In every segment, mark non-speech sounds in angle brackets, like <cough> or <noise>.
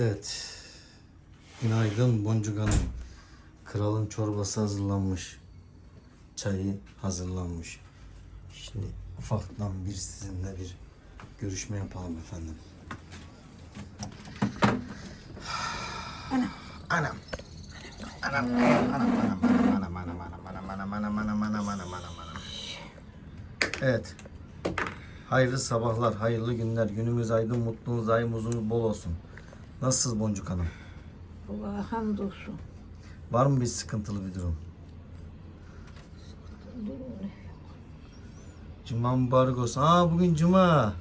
Evet. Günaydın Boncuk Hanım. Kralın çorbası hazırlanmış. Çayı hazırlanmış. Şimdi ufaktan bir sizinle bir görüşme yapalım efendim. Anam. Anam. Anam. Anam. Anam. Anam. Anam. Anam. Anam. Anam. Anam. Anam. Anam. Anam. Anam. Evet. Hayırlı sabahlar, hayırlı günler. Günümüz aydın, mutluluğunuz, ayımızın bol olsun. Nasılsınız Boncuk Hanım? Allah'a hamdolsun. Var mı bir sıkıntılı bir durum? Cuma mübarek olsun. Aa bugün cuma.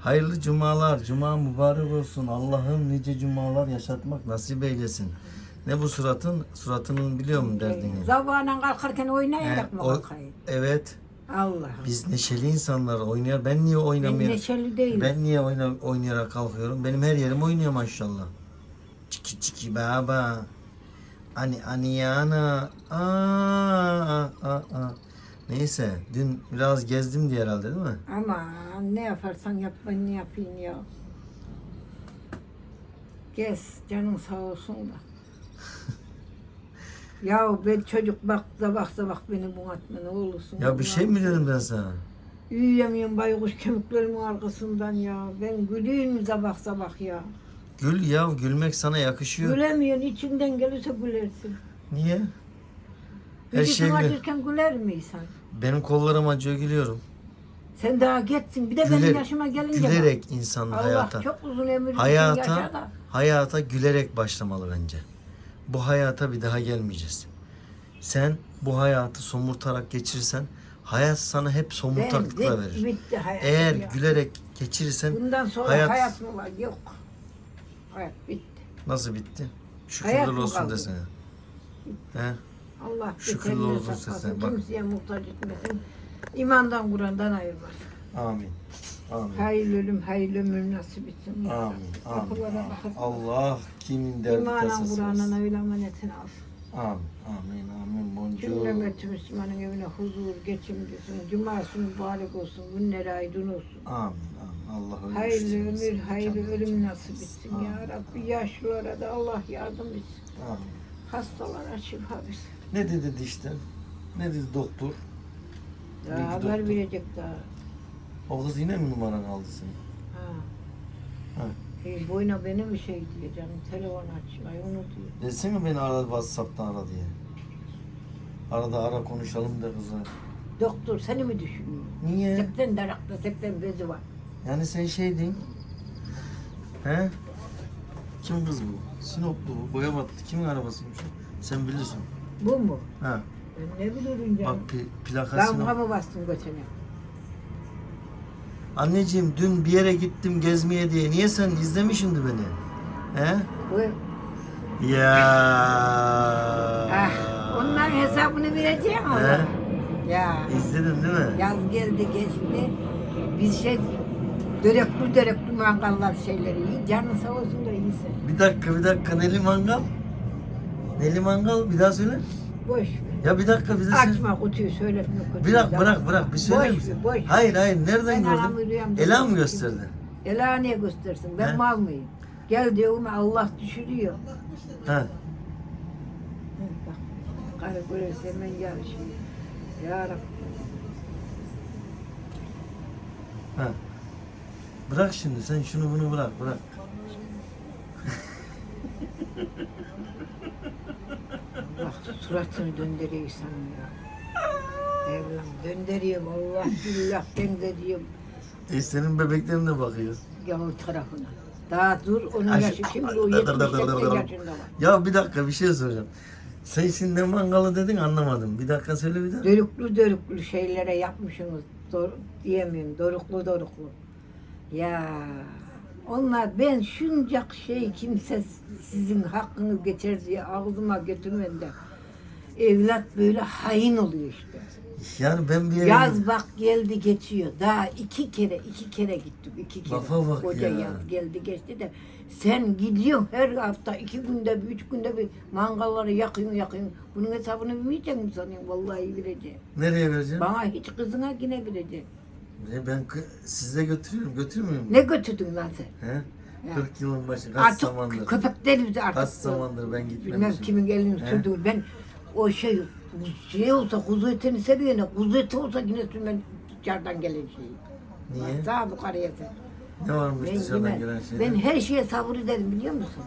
Hayırlı cumalar. Cuma mübarek olsun. Allah'ım nice cumalar yaşatmak nasip eylesin. Ne bu suratın? Suratının biliyor musun derdini? Sabahına kalkarken He, oynayarak mı kalkayım? evet. Allah'ım. Biz neşeli insanlar oynuyor. Ben niye Ben oynamıyorum? neşeli değilim. Ben niye oyna, oynayarak kalkıyorum? Benim her yerim oynuyor maşallah. Çiki çiki baba. Ani ani yana. Aa, aa, aa, aa. Neyse dün biraz gezdim diye herhalde değil mi? Ama ne yaparsan yap ben ne yapayım ya. Gez canın sağ olsun da. <laughs> ya ben çocuk bak sabah sabah beni bunaltma ne olursun. Ya bir şey mi dedim ben sana? Uyuyamıyorum baykuş kemiklerimin arkasından ya. Ben gülüyorum sabah sabah ya. Gül ya gülmek sana yakışıyor. Gülemiyorsun içinden gelirse gülersin. Niye? Her Vücudun şey gül. acırken güler misin? Benim kollarım acıyor gülüyorum. Sen daha geçsin. Bir de benim Güler- yaşıma gelince gülerek insan Allah hayata. çok uzun ömür versin, Hayata yaşa da. hayata gülerek başlamalı bence. Bu hayata bir daha gelmeyeceğiz. Sen bu hayatı somurtarak geçirirsen hayat sana hep somurtaklıkla verir. bitti hayat. Eğer ya. gülerek geçirirsen Bundan sonra hayat- hayat, mı var? Yok. Hayat bitti. nasıl bitti? Hayat Şükürler mı olsun kaldı? desene. He? Allah Şükürler olsun saklasın. size, bak. Kimseye muhtaç etmesin. İmandan Kur'an'dan ayırmasın. Amin. Amin. Hayırlı ölüm, hayırlı ömür nasip etsin. ya. Amin. Amin. Kapılara bakıp Allah kimin derdi İmanen tasası Kur'an'ın olsun. öyle emanetini alsın. Amin. Amin. Amin. Boncuğum. Cümlemeti Müslümanın evine huzur, geçim düşsün. Cuması mübarek olsun. Günleri aydın olsun. Amin. Amin. Allah öyle Hayırlı ömür, hayırlı Mükemmel. ölüm nasip etsin ya Rabbi. Yaşlılara da Allah yardım etsin. Amin. Hastalara şifa versin. Ne dedi işte? Ne dedi doktor? Daha Peki, haber doktor. verecek daha. O kız yine mi numaranı aldı senin? Ha. Ha. Hey, boyuna benim bir şey diyor canım. Telefon aç. Ay onu diyor. Desene beni ara Whatsapp'tan ara diye. Arada ara konuşalım da kızla. Doktor seni mi düşünüyor? Niye? Septen darakta, septen bezi var. Yani sen şey değil. He? Kim kız bu? Sinoplu bu. Boya battı. Kimin arabasıymış o? Sen bilirsin. Bu mu? Ha. Ben ne bilirim canım. Bak pi, plaka ben Sinop. mı bastım götüne? Anneciğim dün bir yere gittim gezmeye diye. Niye sen izlemişindi beni? He? Bu, Ya. ah, onların hesabını vereceğim ama. He? Ya. İzledin değil mi? Yaz geldi geçti. Biz şey dörekli dörekli mangallar şeyleri iyi. Canın sağ olsun da iyisi. Bir dakika bir dakika Neli Mangal. Neli Mangal bir daha söyle. Boş. Ya bir dakika bize söyle. Açma kutuyu söyletme kutuyu. Bırak bırak bırak bir söyler Boş misin? ver, boş. Hayır hayır nereden gördün? Ela mı gösterdi? Ela niye göstersin? Ben He? mal mıyım? Gel diyorum Allah düşürüyor. Bak, karı görürse hemen yarışıyor. Ya Rabbi. Ha. Bırak şimdi sen şunu bunu bırak bırak. <laughs> Suratını döndürüyor sana ya. Evlam döndürüyorum Allah billah diyorum. E senin bebeklerin de bakıyor. Yavur tarafına. Daha dur onun Ay, yaşı şimdi o dır dır dır 70 dır dır dır. yaşında var. Ya bir dakika bir şey soracağım. Sen şimdi mangalı dedin anlamadım. Bir dakika söyle bir daha. Dörüklü dörüklü şeylere yapmışsınız. Dor, diyemiyorum. Doruklu doruklu. Ya onlar ben şuncak şey kimse sizin hakkınız geçer diye ağzıma götürmeden de evlat böyle hain oluyor işte. Yani ben bir. Yaz bak geldi geçiyor. Daha iki kere iki kere gittik iki kere. Lafa bak Koca ya. yaz geldi geçti de sen gidiyorsun her hafta iki günde bir üç günde bir mangalları yakıyorsun yakıyorsun. Bunun hesabını bilmeyecek misin sanıyorsun? Vallahi bileceğim. Nereye vereceğim? Bana hiç kızına yine bileceğim. E ben kı- size götürüyorum. Götürmüyor muyum? Ne götürdün lan sen? He? Ya. 40 yılın başı kaç Artık zamandır? köpekler bizi artık. Kaç zamandır ben gitmemişim. Bilmem kimin elini He? sürdü. Ben o şey şey olsa kuzu etini seviyor ne kuzu eti olsa yine sürmem dışarıdan gelen şeyi. Niye? Sağ bu karıya sen. Ne varmış Ben, dışarıdan yemem. gelen şeyler? ben her şeye sabır ederim biliyor musun?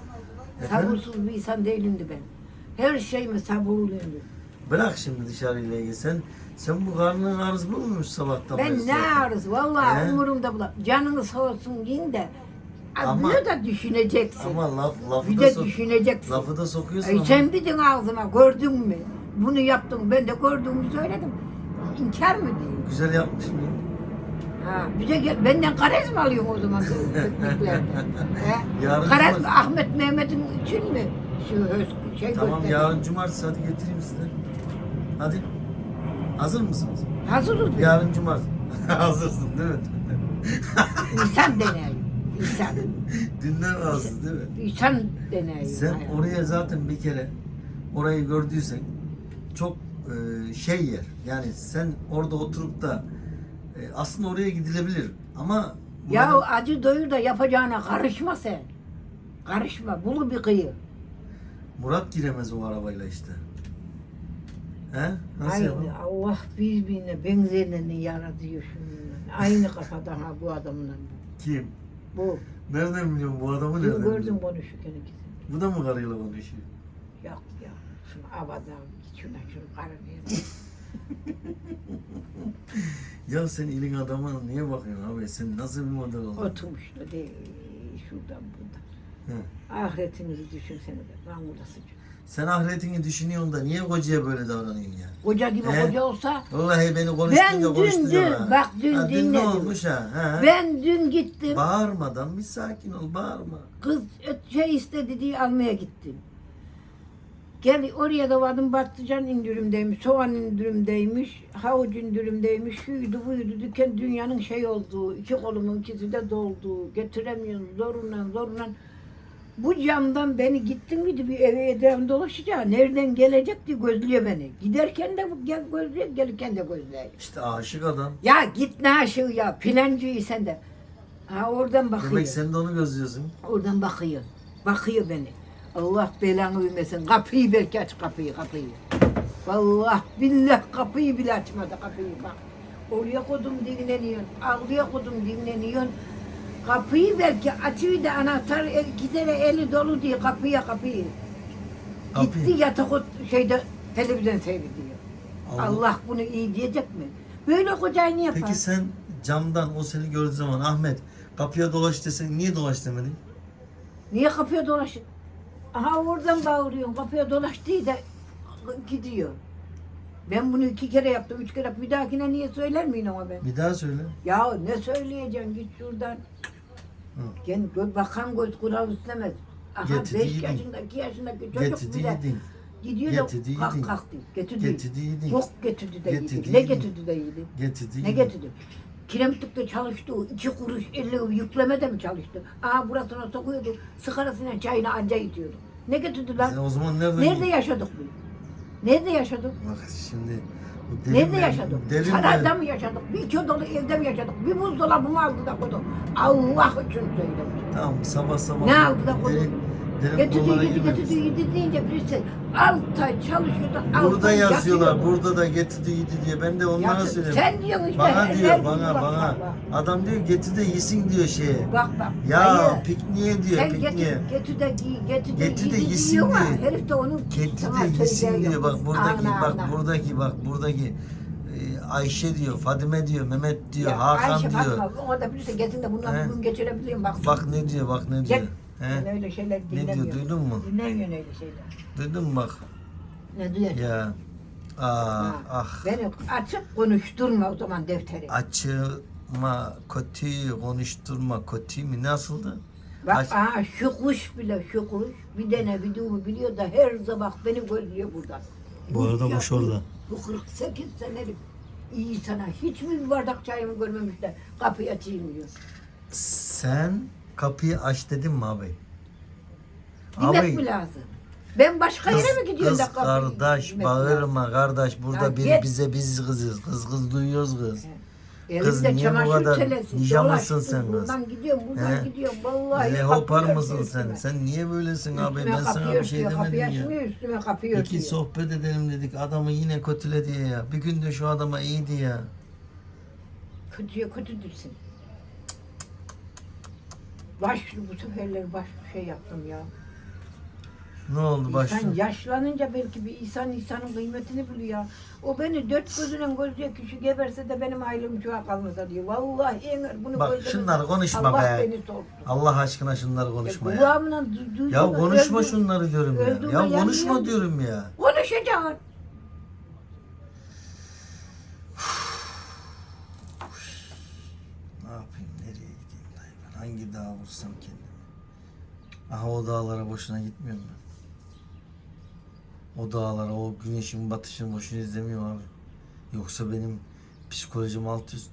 Efendim? Sabırsız bir insan değilimdi ben. Her şeyime sabırlıyımdır. Bırak şimdi dışarıyla ilgili. Sen, sen bu karnın ağrısı bulmuş sabahtan beri Ben ne zaten. arız vallahi He? umurumda bula. Canını sağ olsun yiyin de. Ama- bunu da düşüneceksin. Ama laf, lafı, bir da de sok- düşüneceksin. lafı da sokuyorsun Ay ama. sen dedin ağzıma gördün mü? Bunu yaptım ben de gördüğümü söyledim. İnkar mı diyeyim? Güzel yapmış mıyım? Ha, bir de gel, benden karez mi alıyorsun o zaman <laughs> tekniklerde? He? Yarın Karez cumartesi- mi Ahmet Mehmet'in için mi? Şu höz- şey Tamam gösteriyor? yarın cumartesi hadi getireyim size. Hadi. Hazır mısınız? Hazırız biz. Yarın cumartesi. <laughs> Hazırsın değil mi? İnsan deneyi. İnsan. <laughs> Dünden razısın değil mi? İnsan deneyi. Sen hayat. oraya zaten bir kere orayı gördüysen çok e, şey yer. Yani sen orada oturup da e, aslında oraya gidilebilir ama Ya buranın- acı doyur da yapacağına karışma sen. Karışma. Bulu bir kıyı. Murat giremez o arabayla işte. He? Nasıl Aynı yapalım? Allah birbirine benzerini yaratıyor şununla. Aynı kafada ha bu adamla. Kim? Bu. Nereden biliyorsun bu adamı Dün nereden gördüm biliyorsun? konuşurken ikisini. Bu da mı karıyla konuşuyor? Yok ya. Şunu avada git şuna şunu karınıya. <laughs> Ya sen ilin adamına niye bakıyorsun abi? Sen nasıl bir model oldun? Oturmuş da değil. Şuradan buradan. He. Ahiretinizi düşünsene de. Ben uğraşacağım. Sen ahiretini düşünüyorsun da niye kocaya böyle davranıyorsun ya? Koca gibi He? koca olsa Vallahi beni Ben konuştunca dün- konuşturuyor dün, ha. bak dün ha, dün ne dinledim. olmuş ha? ha? ben dün gittim. Bağırmadan bir sakin ol bağırma. Kız şey istedi diye almaya gittim. Gel oraya da vardım patlıcan indirimdeymiş, soğan indirimdeymiş, havuç indirimdeymiş, şuydu buydu. Dükkan dünyanın şey olduğu, iki kolumun ikisi de doldu. Getiremiyorum zorunla zorunla. Bu camdan beni gittim miydi bir eve etrafında dolaşacak. Nereden gelecek diye gözlüyor beni. Giderken de gel gözlüyor, gelirken de gözlüyor. İşte aşık adam. Ya git ne aşığı ya, plancıyı sen de. Ha oradan bakıyor. Demek sen de onu gözlüyorsun. Oradan bakıyor. Bakıyor beni. Allah belanı vermesin. Kapıyı belki aç kapıyı kapıyı. Vallahi billah kapıyı bile açmadı kapıyı bak. Oraya kodum dinleniyorsun. Ağlıya kodum dinleniyorsun. Kapıyı belki açıyor da anahtar el, tane eli dolu diye kapıya kapıyı. Kapıyı. Gitti yatak o şeyde televizyon seyrediyor. Allah. Allah. bunu iyi diyecek mi? Böyle kocayı ne yapar? Peki sen camdan o seni gördüğü zaman Ahmet kapıya dolaş desen niye dolaş demedin? Niye kapıya dolaşıyor? Aha oradan bağırıyorum. Kapıya dolaştığı da gidiyor. Ben bunu iki kere yaptım, üç kere yaptım. Bir dahakine niye söyler miyim ama ben? Bir daha söyle. Ya ne söyleyeceğim git şuradan. Hı. Gel gö- bakan göz kural istemez. Aha Getirdi beş yedin. yaşında, iki yaşındaki çocuk bile yedin. gidiyor da kalk kalk diyor. Getirdi. Getirdi yedin. Yok getirdi de yedi. Ne yedin. getirdi de yedi? Getirdi Ne yedin. getirdi? Kiremtikte çalıştı. o iki kuruş elli yükleme de mi çalıştı? Aa burasına sokuyordu. Sigarasıyla çayını anca içiyordu. Ne getirdi lan? Sen o zaman nereden Nerede yaşadık biz? Nerede yaşadık? Bak şimdi Nerede yaşadık? Derin Sarayda mı yaşadık? Bir iki odalı evde mi yaşadık? Bir buzdolabı mı aldı da koydu? Allah için söyledim. Tamam sabah sabah. Ne aldı da koydu? Derin, Getirdi konulara yedi, girmedik. getirdi yedi deyince birisi altı ay çalışıyordu. altı Burada ay yazıyorlar, yatıyordu. burada da getirdi yedi diye. Ben de onlara Ya söylüyorum. sen diyorsun işte, Bana her- diyor, bana, bak, bana. bak, bak. Adam diyor getir de yesin diyor şeye. Bak bak. Ya hayır. pikniğe diyor, Sen pikniğe. getir, getir de giy, getir de, Getir de yedi yesin diyor ama. Herif de onun Getir sana de yesin diyor. Bak buradaki, Ana, bak ana. buradaki, bak buradaki. e, Ayşe diyor, Fadime diyor, Mehmet diyor, Ya Hakan Ayşe diyor. Fatma, o da birisi gelsin de bundan He. bugün geçirebileyim bak. Bak ne diyor, bak ne diyor. Gel. He? Ben öyle şeyler Ne diyor, dinlemiyorum. duydun mu? Dinlemiyorsun öyle şeyler. Duydun mu bak? Ne diyor? Ya. Ah, Ha, ah. Beni açıp konuşturma o zaman defteri. Açma, kötü, konuşturma, kötü mü? Nasıldı? Bak Aç- aha şu kuş bile şu kuş bir tane videomu biliyor da her sabah beni gözlüyor burada. Bu arada kuş orada. Bu 48 senelik iyi sana hiç mi bir bardak çayımı görmemişler kapıyı açayım diyor. Sen kapıyı aç dedin mi abi? Demek mi lazım? Ben başka Kız, yere mi gidiyorum kız da kapıyı kardeş demek lazım? bağırma kardeş burada Ya bir git. bize biz kızız kız kız duyuyoruz kız. Kız Elimde niye bu çamaşır kadar çelesi, nijamlısın dolaştım, sen kız? Buradan gidiyorum, buradan He? gidiyorum. Vallahi Hele hopar mısın sen? Sen niye böylesin abi? Üstüme Ben sana bir şey diyor, kapıyı demedim ya. açmıyor, üstüme kapıyor İki diyor. sohbet edelim dedik. Adamı yine kötüledi ya. Bir gün de şu adama iyiydi ya. Kötüye kötüdürsün. Başlı bu seferler baş bir şey yaptım ya. Ne oldu başta? İnsan yaşlanınca belki bir insan insanın kıymetini biliyor. O beni dört gözüyle gözlüyor kişi geberse de benim aylığım çoğa kalmasa diyor. Vallahi en bunu Bak şunları konuşma Allah be. beni sordu. Allah aşkına şunları konuşma ya. Kulağımla du- duydum. Ya konuşma öldüm. şunları diyorum ya. Ya konuşma yanıyorum. diyorum ya. Konuşacağım. Ne yapayım? Hangi dağa vursam kendimi? Aha o dağlara boşuna gitmiyorum ben. O dağlara, o güneşin batışını boşuna izlemiyorum abi. Yoksa benim psikolojim alt üst.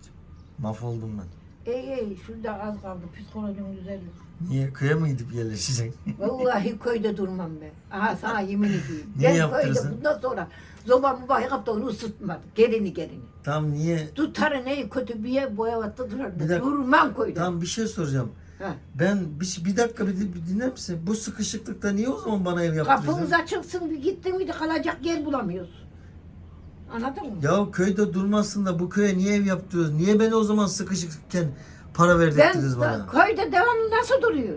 Mahvoldum ben. Ey ey şurada az kaldı psikolojim düzelir. Niye? Köye mi gidip yerleşeceksin? Vallahi köyde durmam ben. Aha sana yemin ediyorum. Niye ben yaptırırsın? köyde bundan sonra zobamı bayıkıp da onu ısıtmadım. Gelini gelini. Tam niye? Tutarı neyi kötü bir yer boyavatta Bir durardı. dakika. Durmam köyde. Tam bir şey soracağım. Ha. Ben bir, bir dakika bir, bir dinler misin? Bu sıkışıklıkta niye o zaman bana ev yaptırıyorsun? Kapımız açılsın bir gittin miydi kalacak yer bulamıyoruz. Anladın mı? Ya köyde durmazsın da bu köye niye ev yaptırıyoruz? Niye beni o zaman sıkışıkken para verdirdiniz bana? köyde devamlı nasıl duruyor?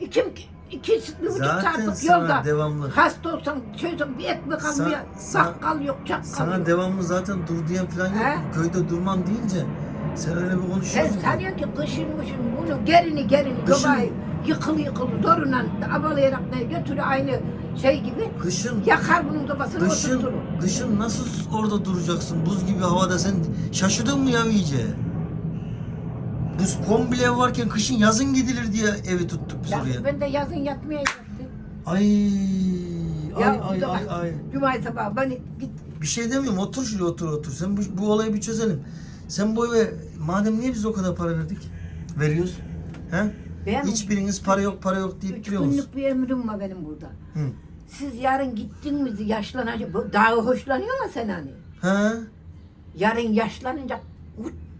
İki, iki, bir buçuk Zaten saatlik sana yolda. devamlı. Hasta olsan, şey olsan bir ekmek Sa- almaya, sa- bakkal yok, çakkal Sana yok. devamlı zaten dur diyen falan yok. He? Köyde durmam deyince sen öyle bir Sen konuşuyorsun. ki. sanıyorsun ki kışın kışın bunu gerini gerini Kışın- yobayı yıkıl yıkıl zoruna abalayarak ne götürüyor aynı şey gibi. Kışın, Yakar bunun kafasını kışın, oturtur. kışın nasıl orada duracaksın buz gibi havada sen şaşırdın mı ya iyice? Buz komple ev varken kışın yazın gidilir diye evi tuttuk biz Ya oraya. ben de yazın yatmaya gittim. Ay, ay, Ya ay, bu ay, ay. Cuma sabahı beni git. Bir şey demiyorum otur şuraya otur otur. Sen bu, bu olayı bir çözelim. Sen bu eve madem niye biz o kadar para verdik? Veriyoruz. He? Ben Hiçbiriniz para yok para yok deyip üç duruyor musunuz? günlük bir emrim var benim burada. Hı. Siz yarın gittin mi yaşlanacak. Bu Daha hoşlanıyor mu sen hani? He? Yarın yaşlanınca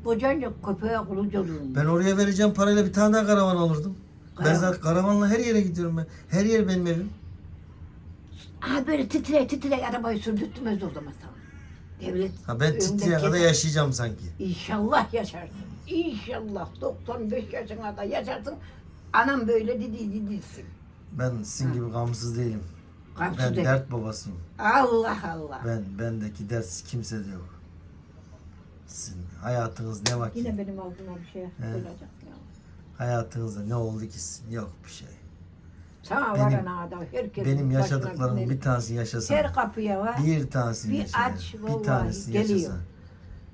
kocanca köpeğe kuluca olurum. Ben oraya vereceğim parayla bir tane daha karavan alırdım. Ben Karavan. zaten karavanla her yere gidiyorum ben. Her yer benim evim. Ha böyle titre titre arabayı sürdürtmez o zaman sana. Devlet Ha ben titreye kadar yaşayacağım sanki. İnşallah yaşarsın. İnşallah 95 yaşına da yaşarsın. Anam böyle dedi didisin. Ben sizin gibi gamsız değilim. Ben değil. dert babasıyım. Allah Allah. Ben bendeki dert kimsede yok. Sizin hayatınız ne vakit? Yine benim ağzıma bir şey olacak ya. Hayatınızda ne oldu ki? Yok bir şey. Sana Benim- varan adam herkesin Benim günelik. bir tanesi yaşasa. Her kapıya var. Bir tanesini bir yaşasa. aç, bir tanesi geliyor. yaşasa.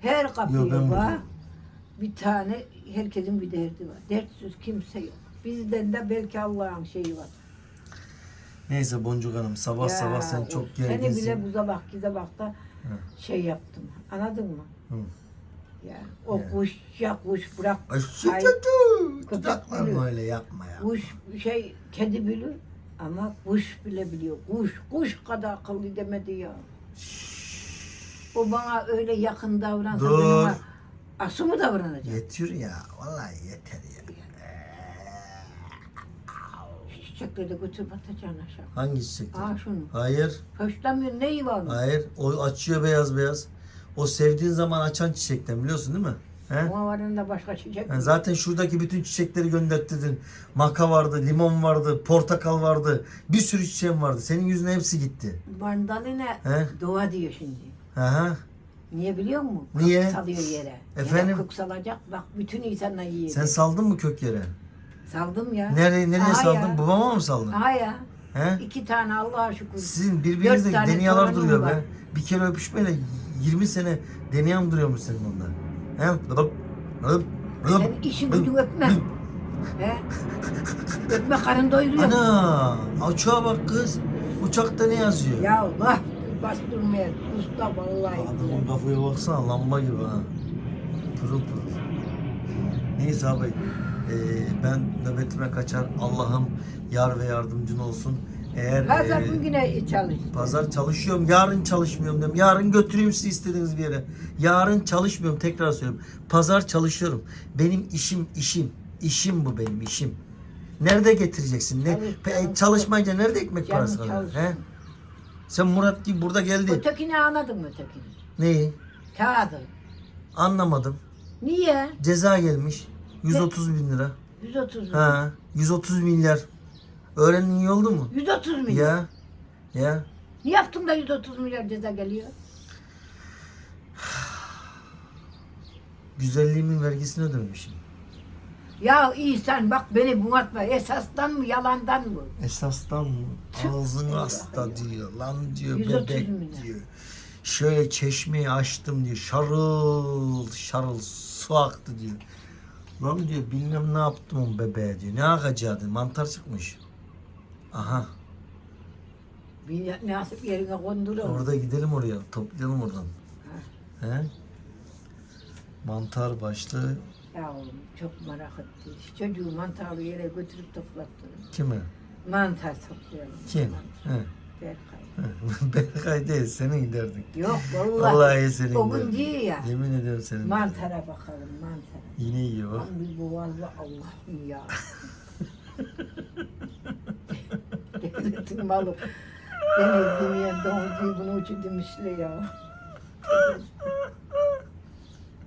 Her kapıya var. buradayım. Bir tane herkesin bir derdi var. Dertsiz kimse yok. Bizden de belki Allah'ın şeyi var. Neyse Boncuk Hanım sabah Ya, sabah sen çok Seni gerginsin. bile bu sabah ki sabahta şey yaptım. Anladın mı? Hı. Ya o Ya. kuş ya kuş bırak. Ay şu Ay, çocuğu. köpek Dudaklarını biliyor. öyle yapma ya. Kuş şey kedi bilir ama kuş bile biliyor. Kuş kuş kadar akıllı demedi ya. O bana öyle yakın davransa Dur. ben ona ası mı davranacak? Yetiyor ya. Vallahi yeter ya. Çiçekleri de götür batacaksın aşağı. Hangi çiçekler? Aa şunu. Hayır. Hoşlanmıyor neyi var mı? Hayır. O açıyor beyaz beyaz. O sevdiğin zaman açan çiçekten biliyorsun değil mi? He? Ama başka çiçek. Yani zaten şuradaki bütün çiçekleri gönderttirdin. Maka vardı, limon vardı, portakal vardı. Bir sürü çiçeğim vardı. Senin yüzüne hepsi gitti. Mandalina He? doğa diyor şimdi. Aha. Niye biliyor musun? Niye? Kök salıyor yere. Efendim? Yere kök salacak. Bak bütün insanlar yiyor. Sen saldın mı kök yere? Saldım ya. Nereye nereye Aha saldın? ya. Babama mı saldın? Aha ya. He? İki tane Allah'a şükür. Sizin deniyalar torunum duruyor be. Bir kere öpüşmeyle 20 sene deneyam duruyormuş senin onda. He? Lıp, lıp, lıp, Sen işin lıp, gücün öpme. lıp. He? Öpme karın doyuruyor. Ana! Uçağa bak kız. Uçakta ne yazıyor? Ya Allah bastırmaya usta vallahi. Adamın kafaya baksana lamba gibi ha. Pırıl pırıl. Neyse abi. eee, ben nöbetime kaçar. Allah'ım yar ve yardımcın olsun. Eğer Pazar e, gün yine çalış. pazar çalışıyorum, yarın çalışmıyorum diyorum. Yarın götüreyim sizi istediğiniz bir yere. Yarın çalışmıyorum tekrar söylüyorum. Pazar çalışıyorum. Benim işim işim. İşim bu benim işim. Nerede getireceksin? Ne Çalış, Pe- çalış. çalışmayınca nerede ekmek Canım parası çalışsın. He? Sen Murat gibi burada geldi. Ötekini anladın mı ötekini? Neyi? Kağıdı. Anlamadım. Niye? Ceza gelmiş. 130 bin lira. 130 bin. Ha, 130 milyar. Öğrendin iyi oldu mu? 130 milyon. Ya. Ya. Ne yaptın da 130 milyar ceza geliyor? Güzelliğimin vergisini ödememişim. Ya iyi sen bak beni bunaltma. Esastan mı yalandan mı? Esastan mı? Ağzın hasta diyor. Lan diyor 130 bebek milyar. diyor. Şöyle çeşmeyi açtım diyor. Şarıl şarıl su aktı diyor. Lan diyor bilmem ne yaptım o bebeğe diyor. Ne akacağı diyor. Mantar çıkmış. Aha. Bir nasip yerine konduruyor. Orada gidelim oraya. Toplayalım oradan. He? Mantar başlı. Ya oğlum çok merak etti. Çocuğu mantarlı yere götürüp toplattım. Kime? Mantar toplayalım. Kim? He. Berkay. <laughs> Berkay değil. Senin giderdin. Yok vallahi. Vallahi senin O gün değil ya. Yemin ederim senin. Mantara bakalım mantara. Yine iyi bak. Bir bu valla Allah ya. Devletin malı. Deniz yemeyen domuz bunu uçu demişler ya.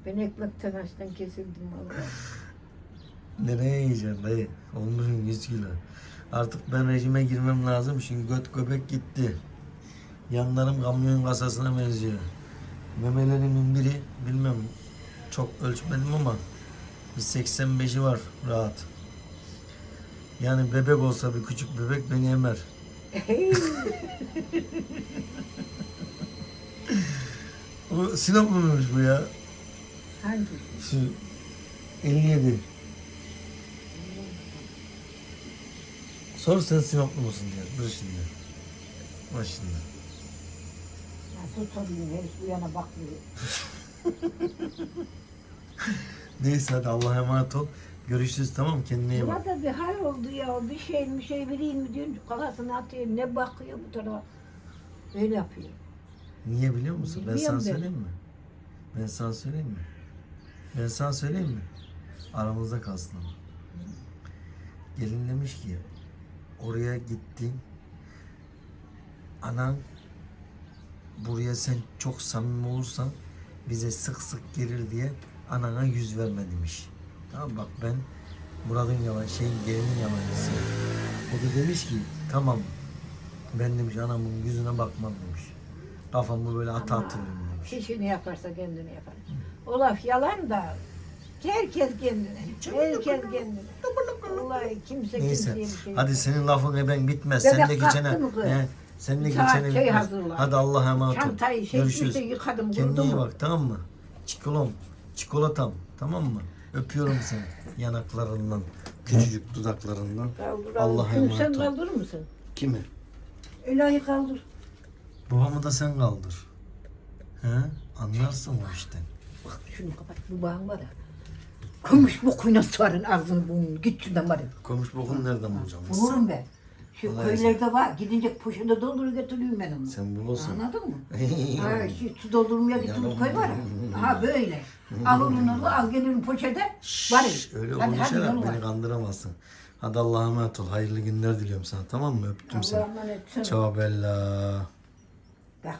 Ben ekmekten açtan kesildim valla. Nereye yiyeceksin dayı? Olmuşsun 100 kilo. Artık ben rejime girmem lazım. Şimdi göt göbek gitti. Yanlarım kamyon kasasına benziyor. Memelerimin biri bilmem çok ölçmedim ama bir 85'i var rahat. Yani bebek olsa bir küçük bebek beni emer. Bu Sinop muymuş bu ya? Hangisi? Şu 57. Sor sen Sinoplu musun diyor. Dur şimdi. Bak şimdi. Nasıl sorayım herif bu yana bakmıyor. <laughs> Neyse hadi Allah'a emanet ol. Görüşürüz tamam mı? Kendine iyi bak. Burada bir hal oldu ya. Bir şey bir şey vereyim mi diyorum. Kafasını atıyor. Ne bakıyor bu tarafa. Öyle yapıyor. Niye biliyor musun? Ben Bilmiyorum sana ben. söyleyeyim mi? Ben sana söyleyeyim mi? Ben sana söyleyeyim mi? Aramızda kalsın ama. Gelin demiş ki oraya gittin anan buraya sen çok samimi olursan bize sık sık gelir diye anana yüz verme demiş. Tamam bak ben Murat'ın yalan şeyin gelinin yalancısı. O da demiş ki tamam ben demiş anamın yüzüne bakmam demiş. Kafamı böyle ata Ama atıyorum demiş. Kişi ne yaparsa kendini yapar. O laf yalan da herkes kendine. Herkes kendine. Vallahi kimse Neyse. kimseye bir şey Hadi senin lafın eben bitmez. Bebek Sen de kalktı geçene. mı kız? He, sen de Saat geçene şey bitmez. hazırla. Hadi Allah'a emanet ol. Çantayı şey Görüşürüz. işte yıkadım Kendine iyi bak tamam mı? Çikolom, çikolatam tamam mı? Öpüyorum seni yanaklarından, küçücük dudaklarından. Kaldır Allah'a Sen emanet ol. kaldırır mısın? Kimi? Ilahi kaldır. Babamı da sen kaldır. He? Anlarsın o işten. Bak şunu kapat. Bu bağın var ya. Kumuş bokuyla sarın ağzını burnunu. Git şuradan var ya. Komş bokunu nereden bulacağım? Bulurum ben. Şu Vallahi köylerde var. Gidince poşete doldur götürüyorum ben onu. Sen bulursun. Anladın mı? <laughs> ha, şu su doldurmaya gittiğim Yanım. köy var ya. Ha <laughs> böyle. al onu al gelirim poşete. Var ya. Öyle hadi hadi konuşarak var. beni kandıramazsın. Hadi Allah'a emanet ol. Hayırlı günler diliyorum sana tamam mı? Öptüm seni. Allah'a emanet. Ciao bella. Bak